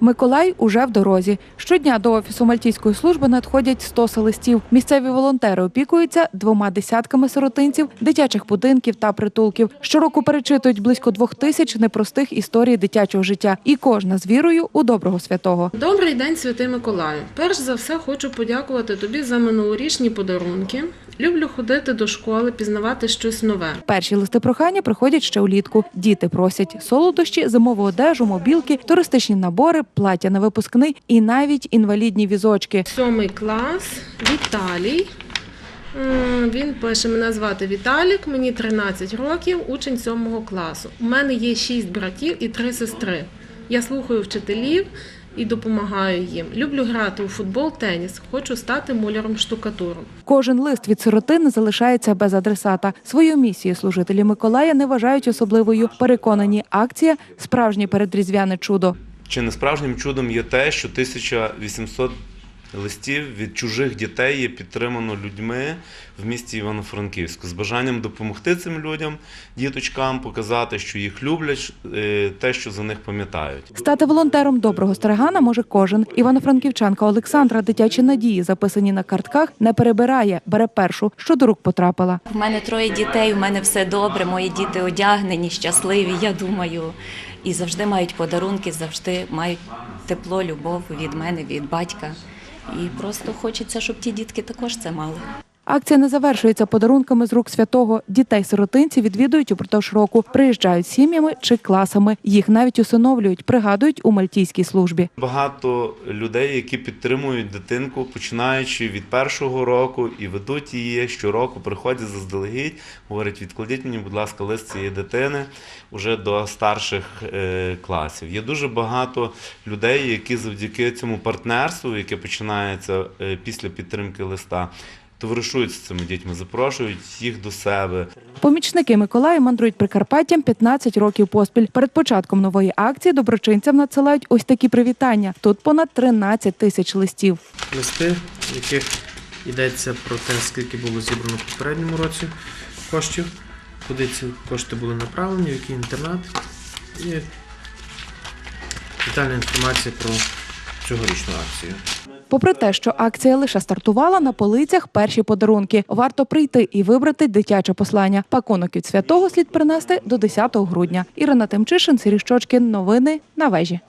Миколай уже в дорозі. Щодня до офісу мальтійської служби надходять 100 листів. Місцеві волонтери опікуються двома десятками сиротинців, дитячих будинків та притулків. Щороку перечитують близько двох тисяч непростих історій дитячого життя, і кожна з вірою у доброго святого. Добрий день, святий Миколаю. Перш за все хочу подякувати тобі за минулорічні подарунки. Люблю ходити до школи, пізнавати щось нове. Перші листи прохання приходять ще улітку. Діти просять солодощі, зимову одежу, мобілки, туристичні набори, плаття на випускний і навіть інвалідні візочки. Сьомий клас, Віталій. Він пише: мене звати Віталік, мені 13 років, учень сьомого класу. У мене є шість братів і три сестри. Я слухаю вчителів і допомагаю їм. Люблю грати у футбол, теніс. Хочу стати муляром штукатуром. Кожен лист від сиротин залишається без адресата. Свою місію служителі Миколая не вважають особливою. Переконані, акція справжнє передріздвяне чудо. Чи не справжнім чудом є те, що 1800 листів від чужих дітей є підтримано людьми в місті Івано-Франківську з бажанням допомогти цим людям, діточкам, показати, що їх люблять, е, те, що за них пам'ятають. Стати волонтером доброго стригана може кожен. Івано-Франківчанка Олександра дитячі надії, записані на картках, не перебирає, бере першу, що до рук потрапила. У мене троє дітей, у мене все добре, мої діти одягнені, щасливі, я думаю. І завжди мають подарунки, завжди мають тепло, любов від мене, від батька. І просто хочеться, щоб ті дітки також це мали. Акція не завершується подарунками з рук святого. Дітей-сиротинці відвідують упродовж року, приїжджають сім'ями чи класами. Їх навіть усиновлюють, пригадують у мальтійській службі. Багато людей, які підтримують дитинку, починаючи від першого року і ведуть її щороку, приходять заздалегідь, говорять, відкладіть мені, будь ласка, лист цієї дитини вже до старших е, класів. Є дуже багато людей, які завдяки цьому партнерству, яке починається е, після підтримки листа, товаришують з цими дітьми, запрошують їх до себе. Помічники Миколая мандрують Прикарпаттям 15 років поспіль. Перед початком нової акції доброчинцям надсилають ось такі привітання. Тут понад 13 тисяч листів. листи, в яких йдеться про те, скільки було зібрано в попередньому році коштів, куди ці кошти були направлені, в який інтернат. І детальна інформація про цьогорічну акцію. Попри те, що акція лише стартувала, на полицях перші подарунки. Варто прийти і вибрати дитяче послання. Пакунок від святого слід принести до 10 грудня. Ірина Тимчишин, Сергій Щочкін. Новини на вежі.